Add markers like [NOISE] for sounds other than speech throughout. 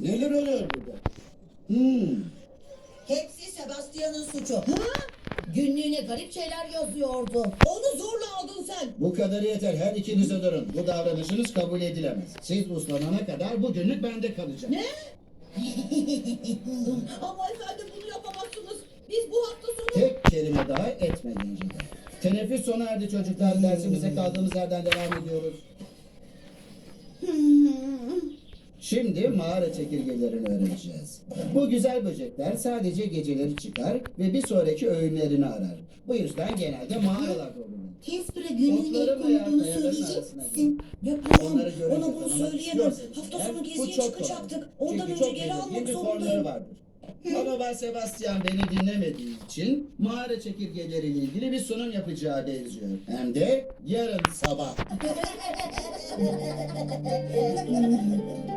Neler oluyor burada? Hmm. Hepsi Sebastian'ın suçu. Ha? Günlüğüne garip şeyler yazıyordu. Onu zorla aldın sen. Bu kadar yeter. Her ikiniz de durun. Bu davranışınız kabul edilemez. Siz uslanana kadar bu günlük bende kalacak. Ne? [LAUGHS] Ama efendim bunu yapamazsınız. Biz bu hafta sonu... Tek kelime daha etmedin Cide. Teneffüs sona erdi çocuklar. Dersimize kaldığımız yerden devam ediyoruz. Şimdi mağara çekirgelerini öğreneceğiz. Bu güzel böcekler sadece geceleri çıkar ve bir sonraki öğünlerini arar. Bu yüzden genelde mağaralarda olurlar. Casper'a günlüğün koyduğunu kayaların söyleyecek misin? Yapamam. Ona bunu söyleyemem. Hafta sonu geziye çıkacaktık. Ondan önce geri almak zorundayım. Ama ben Sebastian beni dinlemediği için mağara çekirgeleriyle ilgili bir sunum yapacağı benziyor. Hem de yarın sabah. [LAUGHS]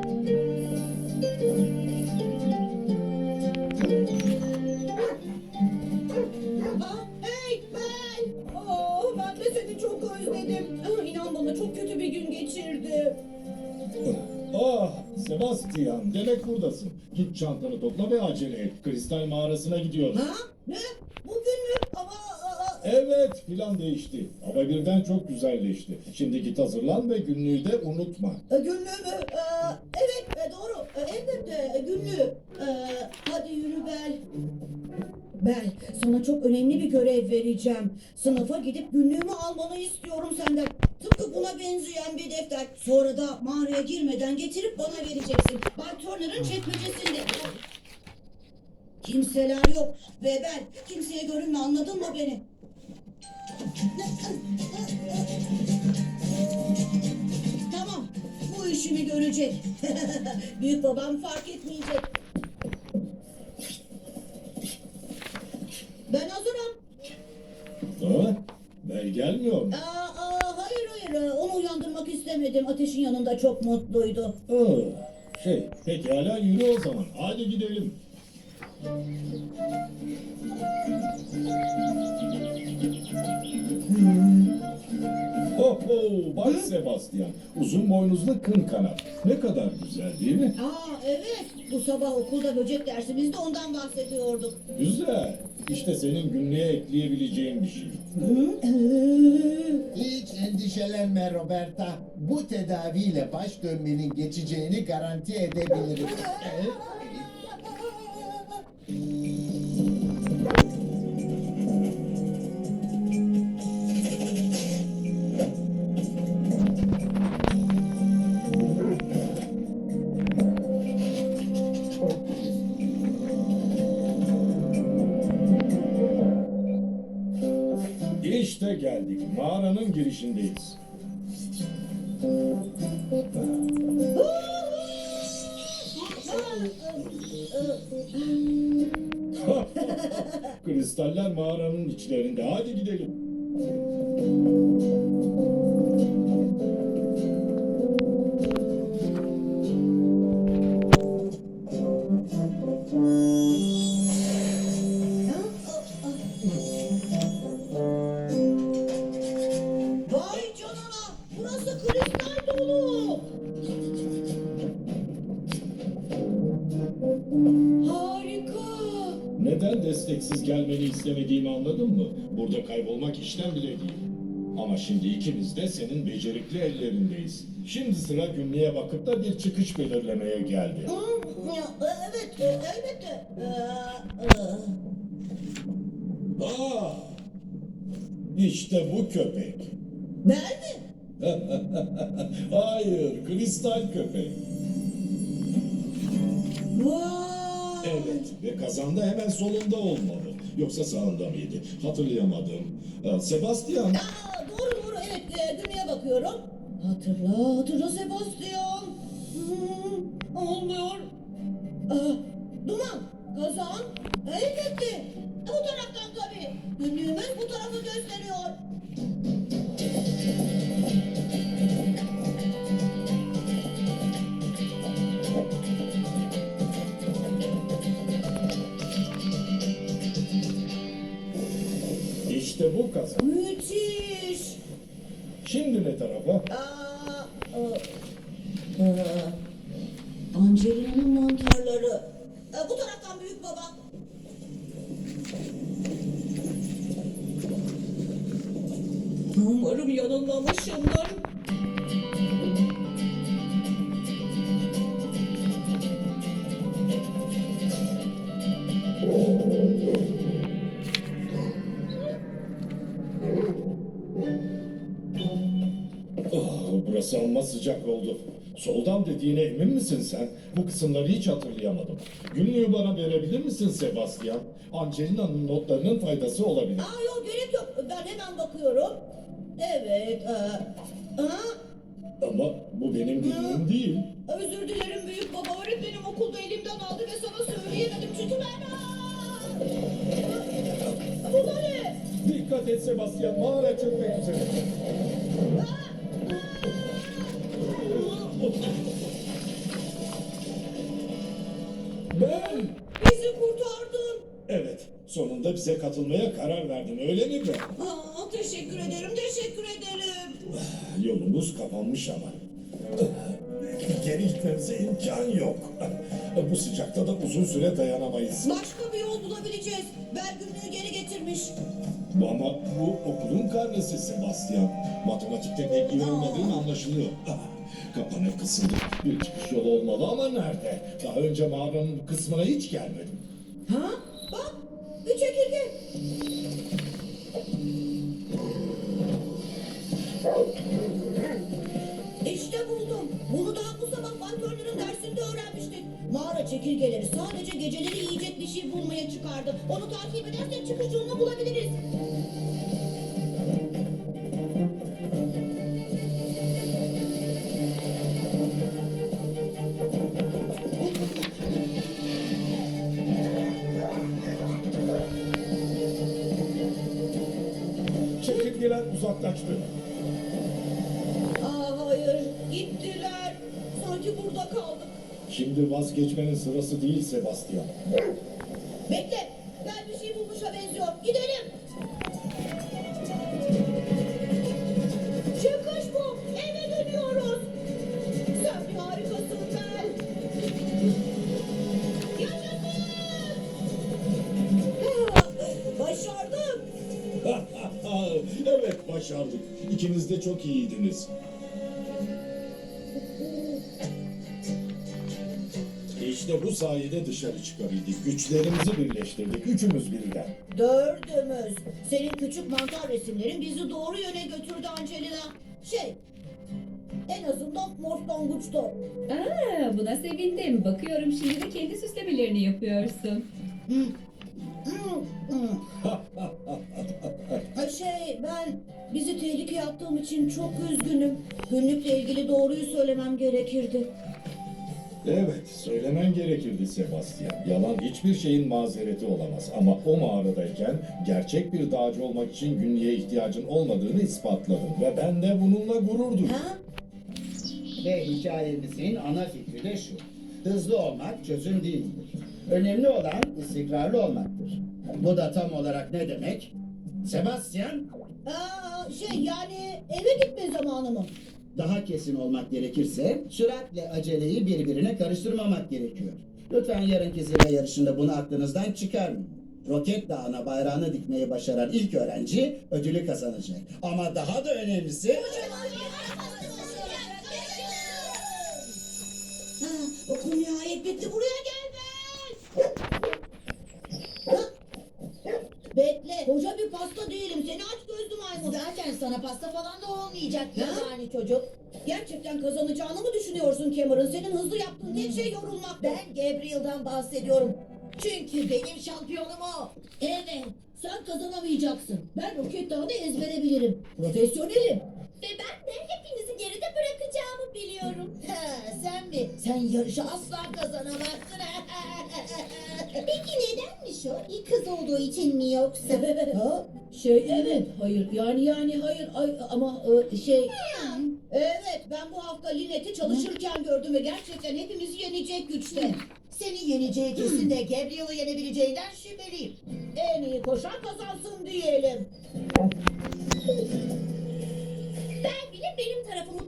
Sebastian demek buradasın. Git çantanı topla ve acele et. Kristal mağarasına gidiyoruz. Ha? Ne? Bugün mü? Ama... Evet plan değişti. Ama birden çok güzelleşti. Şimdi git hazırlan ve günlüğü de unutma. E, Günlüğü mü? E, evet e, doğru. E, elbette e, günlüğü. E, hadi yürü Bel. Bel sana çok önemli bir görev vereceğim. Sınıfa gidip günlüğümü almanı istiyorum senden. Tıpkı buna benzeyen bir defter. Sonra da mağaraya girmeden getirip bana vereceksin. Bay Turner'ın çekmecesinde. Kimseler yok. Ve ben kimseye görünme anladın mı beni? Tamam. Bu işimi görecek. [LAUGHS] Büyük babam fark etmeyecek. Ben hazırım. Ha? Ben gelmiyor mu? Aa, istemedim. Ateşin yanında çok mutluydu. Ah, şey pekala yürü o zaman. Hadi gidelim. Ho ho Bay Sebastian. Uzun boynuzlu kın kanat. Ne kadar güzel değil mi? Aa evet. Bu sabah okulda böcek dersimizde ondan bahsediyorduk. Güzel. İşte senin günlüğe ekleyebileceğin bir şey. [LAUGHS] Hiç endişelenme Roberta. Bu tedaviyle baş dönmenin geçeceğini garanti edebilirim. [LAUGHS] [LAUGHS] İşte geldik. Mağaranın girişindeyiz. [LAUGHS] Kristaller mağaranın içlerinde. Hadi gidelim. Neden desteksiz gelmeni istemediğimi anladın mı? Burada kaybolmak işten bile değil. Ama şimdi ikimiz de senin becerikli ellerindeyiz. Şimdi sıra günlüğe bakıp da bir çıkış belirlemeye geldi. Hı, ya, Evet, e, elbette. Ee, e, Aa! İşte bu köpek. Ben mi? [LAUGHS] Hayır, kristal köpek. Vay. Evet ve kazanda hemen solunda olmalı. Yoksa sağında mıydı? Hatırlayamadım. Ee, Sebastian, Aa, doğru doğru evet e, günlüğe bakıyorum. Hatırla hatırla Sebastian. Hmm, olmuyor. Aa, duman, kazan, elbette. Bu taraftan tabii. Günlüğümüz bu tarafı gösteriyor. Bu kazan. Müthiş. Şimdi ne tarafa? Aa. Angelina'nın mantarları. E, bu taraftan büyük baba. Umarım yanılmamışımdır. Amma sıcak oldu. Soldan dediğine emin misin sen? Bu kısımları hiç hatırlayamadım. Günlüğü bana verebilir misin Sebastian? Angelina'nın notlarının faydası olabilir. Aa yok gerek yok. Ben hemen bakıyorum. Evet. E, Ama bu benim günlüğüm değil. özür dilerim büyük baba. Öğretmenim okulda elimden aldı ve sana söyleyemedim. Çünkü ben... Aa! Bu da ne? Dikkat et Sebastian, mağara çökmek üzere. Sonunda bize katılmaya karar verdin, öyle mi be? Aa, teşekkür ederim, teşekkür ederim. Yolumuz kapanmış ama. Geri gitmemize imkan yok. Bu sıcakta da uzun süre dayanamayız. Başka bir yol bulabileceğiz. Ben günlüğü geri getirmiş. Ama bu okulun karnesi Sebastian. Matematikte pek iyi olmadığın anlaşılıyor. Kapanıp kısıldı. Bir çıkış yolu olmalı ama nerede? Daha önce mağaranın bu kısmına hiç gelmedim. Ha? Bak, bir çekirge. İşte buldum. Bunu daha bu sabah Van Turner'ın dersinde öğrenmiştik. Mağara çekirgeleri sadece geceleri yiyecek bir şey bulmaya çıkardı. Onu takip edersek yolunu bulabiliriz. Uzaklaştı. Aa hayır, gittiler. Sanki burada kaldık. Şimdi vazgeçmenin sırası değil Sebastian. Bekle, ben bir şey bulmuşa benziyor. Gidelim. İkiniz de çok iyiydiniz. İşte bu sayede dışarı çıkabildik. Güçlerimizi birleştirdik. Üçümüz birden. Dördümüz. Senin küçük mantar resimlerin bizi doğru yöne götürdü Angelina. Şey, en azından morflonguçtu. Aa, buna sevindim. Bakıyorum şimdi de kendi süslemelerini yapıyorsun. Şey ben bizi tehlikeye attığım için çok üzgünüm. Günlükle ilgili doğruyu söylemem gerekirdi. Evet, söylemen gerekirdi Sebastian. Yalan hiçbir şeyin mazereti olamaz. Ama o mağaradayken gerçek bir dağcı olmak için günlüğe ihtiyacın olmadığını ispatladın. Ve ben de bununla gurur duydum. Ha? Ve hikayemizin ana fikri de şu. Hızlı olmak çözüm değildir. Önemli olan istikrarlı olmaktır. Bu da tam olarak ne demek? Sebastian, Aa, şey yani eve gitme zamanı mı? daha kesin olmak gerekirse süratle aceleyi birbirine karıştırmamak gerekiyor. Lütfen yarınki zirve yarışında bunu aklınızdan çıkarmayın. Roket Dağı'na bayrağını dikmeyi başaran ilk öğrenci ödülü kazanacak. Ama daha da önemlisi... Ha, okul nihayet bitti buraya gel ben. Ha? Bekle koca bir pasta değilim seni aç gözlü maymun. Zaten sana pasta falan da olmayacak Ha? yani çocuk. Gerçekten kazanacağını mı düşünüyorsun Cameron? Senin hızlı yaptığın tek şey yorulmak. Ben Gabriel'dan bahsediyorum. Çünkü benim şampiyonum o. Evet, sen kazanamayacaksın. Ben roket dağını ezbere bilirim. Profesyonelim. Ve ben de hepinizi geride bırakacağımı biliyorum. Ha, sen mi? Sen yarışı asla kazanamazsın. [LAUGHS] Peki nedenmiş o? İyi kız olduğu için mi yoksa? [LAUGHS] ha? Şey evet, hayır. Yani yani hayır ay, ama e, şey... Evet, ben bu hafta Linet'i çalışırken gördüm ve gerçekten hepimizi yenecek güçte. Seni yeneceği kesin de Gabriel'ı yenebileceğinden şüpheliyim. En iyi koşan kazansın diyelim. Ben bile benim tarafımı